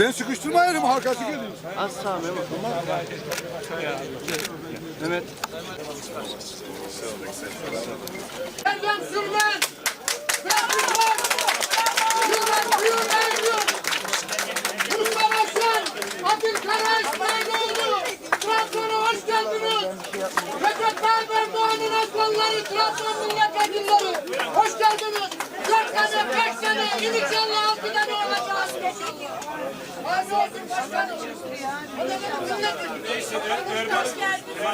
Ben sıkıştırmayayım arkası geliyor. Erdem sürmez! Bırakmaz! Yılmaz Büyümeyiyor! Mustafa Sen! Abdülkarar İsmailoğlu! Trabzon'a hoş geldiniz! Recep Tayyip Erdoğan'ın aslanları Trabzon milletvekilleri! Hoş geldiniz! Dört sene, beş sene, inşallah altı tane olacağız. Razı olsun başkanım. O da benim milletvekili. Hoş geldiniz.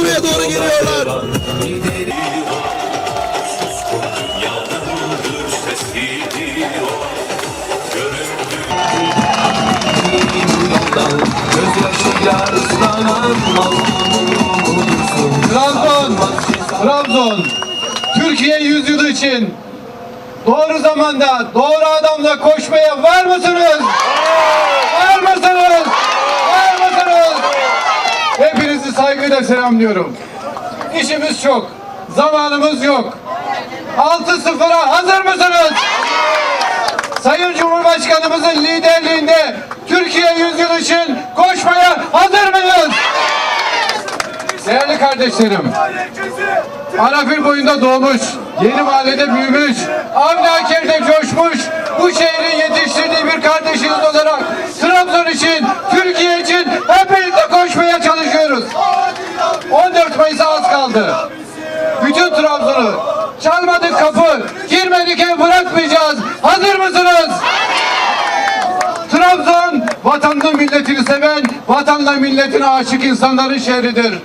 Buraya doğru geliyorlar. Trabzon, Trabzon, Türkiye yüzyılı için doğru zamanda, doğru adamla koşmaya var mısınız? Var mısınız? Var mısınız? Hepinizi saygıyla selamlıyorum. İşimiz çok, zamanımız yok. 6-0'a hazır mısınız? Sayın Cumhurbaşkanımızın liderliğinde Türkiye yüzyılı için koşmaya hazır mıyız? Değerli kardeşlerim, Arafil boyunda doğmuş, yeni mahallede büyümüş, Avni coşmuş, bu şehrin yetiştirdiği bir kardeşiniz olarak Trabzon için, Türkiye için hep birlikte koşmaya çalışıyoruz. 14 Mayıs'a az kaldı. Bütün Trabzon'u çalmadık kapı, girmedik ev bırakmayacağız. Hazır mısınız? Trabzon vatanını milletini seven, vatanla milletine aşık insanların şehridir.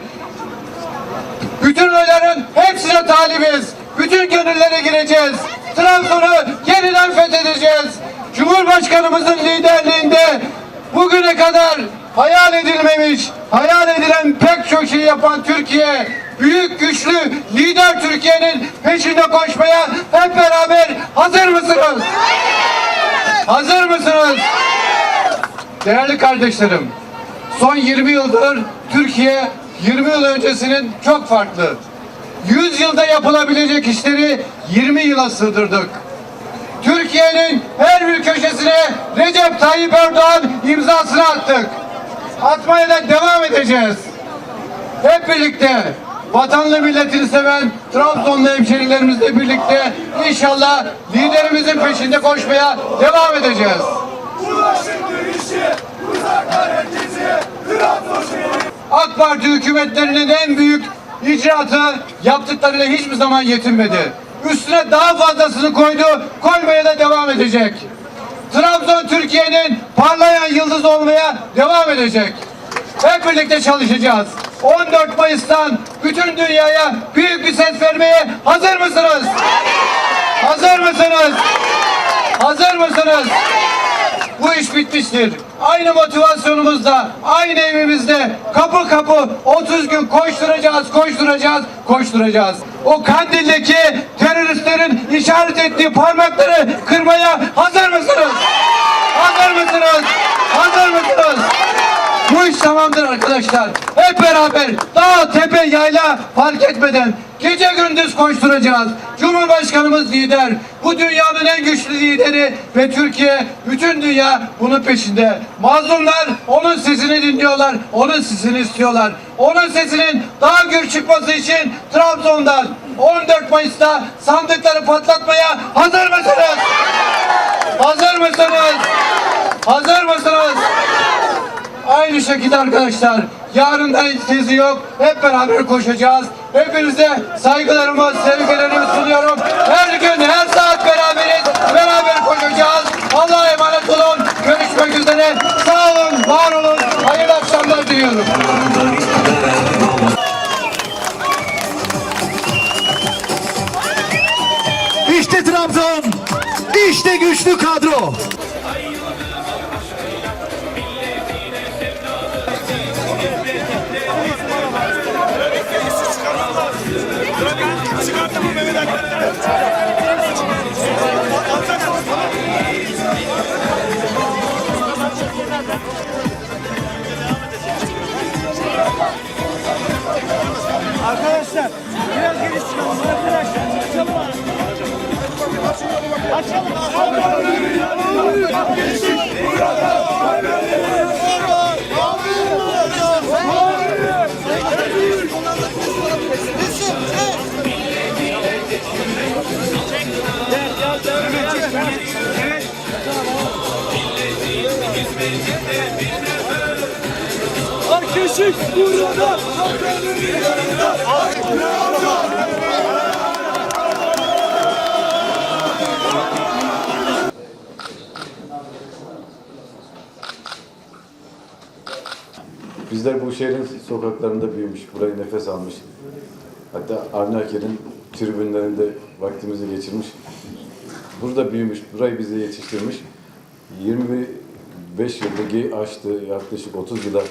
Bütün oyların hepsine talibiz. Bütün gönüllere gireceğiz. Trabzon'u yeniden fethedeceğiz. Cumhurbaşkanımızın liderliğinde bugüne kadar hayal edilmemiş, hayal edilen pek çok şey yapan Türkiye, büyük güçlü lider Türkiye'nin peşinde koşmaya hep beraber hazır mısınız? Hazır mısınız? Değerli kardeşlerim, son 20 yıldır Türkiye 20 yıl öncesinin çok farklı. 100 yılda yapılabilecek işleri 20 yıla sığdırdık. Türkiye'nin her bir köşesine Recep Tayyip Erdoğan imzasını attık. Atmaya da devam edeceğiz. Hep birlikte vatanlı milletini seven Trabzonlu hemşerilerimizle birlikte inşallah liderimizin peşinde koşmaya devam edeceğiz. AK Parti hükümetlerinin en büyük icraatı yaptıklarıyla hiçbir zaman yetinmedi. Üstüne daha fazlasını koydu, koymaya da devam edecek. Trabzon Türkiye'nin parlayan yıldız olmaya devam edecek. Hep birlikte çalışacağız. 14 Mayıs'tan bütün dünyaya büyük bir ses vermeye hazır mısınız? Hazır mısınız? Hazır mısınız? Bu iş bitmiştir. Aynı motivasyonumuzla, aynı evimizde kapı kapı 30 gün koşturacağız, koşturacağız, koşturacağız. O Kandil'deki teröristlerin işaret ettiği parmakları kırmaya hazır mısınız? Hazır mısınız? Hazır mısınız? Bu iş tamamdır arkadaşlar. Hep beraber dağ, tepe, yayla fark etmeden gece gündüz koşturacağız. Cumhurbaşkanımız lider. Bu dünyanın en güçlü lideri ve Türkiye, bütün dünya bunun peşinde. Mazlumlar onun sesini dinliyorlar, onun sesini istiyorlar. Onun sesinin daha gür çıkması için Trabzon'dan 14 Mayıs'ta sandıkları patlatmaya hazır mısınız? Hazır mısınız? Hazır mısınız? Aynı şekilde arkadaşlar yarın da sizi yok. Hep beraber koşacağız. Hepinize saygılarımı, sevgilerimi sunuyorum. Her gün, her saat beraberiz. Beraber koşacağız. Allah'a emanet olun. Görüşmek üzere. Sağ olun, var olun. Hayırlı akşamlar diliyorum. İşte Trabzon, işte güçlü kadro. Arkadaşlar biraz geri çıkalım arkadaşlar. Çabuk. Açalım. Arkadaşım burada. Bizler bu şehrin sokaklarında büyümüş, burayı nefes almış. Hatta Avni Aker'in tribünlerinde vaktimizi geçirmiş. Burada büyümüş, burayı bize yetiştirmiş. 25 yıllık aştı, yaklaşık 30 yıla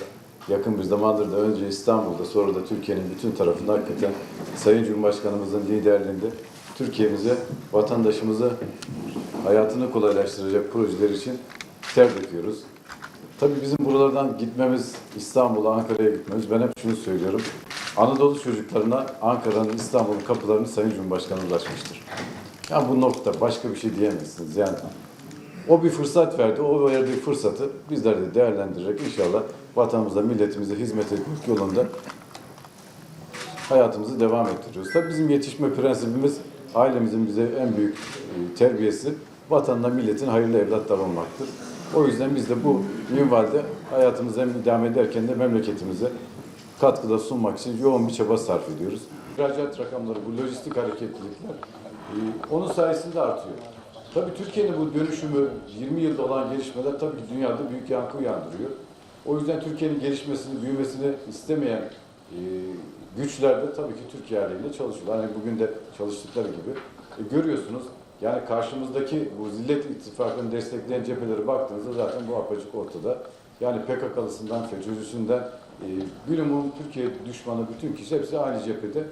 yakın bir zamandır da önce İstanbul'da sonra da Türkiye'nin bütün tarafında hakikaten Sayın Cumhurbaşkanımızın liderliğinde Türkiye'mize, vatandaşımıza hayatını kolaylaştıracak projeler için ter döküyoruz. Tabii bizim buralardan gitmemiz, İstanbul'a, Ankara'ya gitmemiz, ben hep şunu söylüyorum. Anadolu çocuklarına Ankara'nın, İstanbul'un kapılarını Sayın Cumhurbaşkanımız açmıştır. Yani bu nokta başka bir şey diyemezsiniz. Yani o bir fırsat verdi, o verdiği fırsatı bizler de değerlendirerek inşallah vatanımıza, milletimize hizmet etmek yolunda hayatımızı devam ettiriyoruz. Tabii bizim yetişme prensibimiz ailemizin bize en büyük e, terbiyesi vatanla milletin hayırlı evlatlar olmaktır. O yüzden biz de bu minvalde hayatımıza devam ederken de memleketimize katkıda sunmak için yoğun bir çaba sarf ediyoruz. İhracat rakamları, bu lojistik hareketlilikler e, onun sayesinde artıyor. Tabii Türkiye'nin bu dönüşümü 20 yılda olan gelişmeler tabii ki dünyada büyük yankı uyandırıyor. O yüzden Türkiye'nin gelişmesini, büyümesini istemeyen e, güçler de tabii ki Türkiye aleyhine çalışıyorlar. Hani bugün de çalıştıkları gibi. E, görüyorsunuz yani karşımızdaki bu zillet ittifakını destekleyen cephelere baktığınızda zaten bu apaçık ortada. Yani PKK'lısından, FETÖ'cüsünden, e, günümün Türkiye düşmanı bütün kişi hepsi aynı cephede.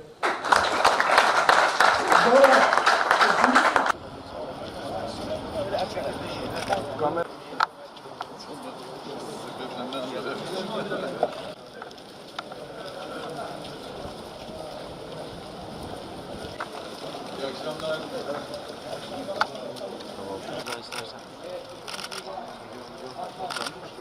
İyi akşamlar.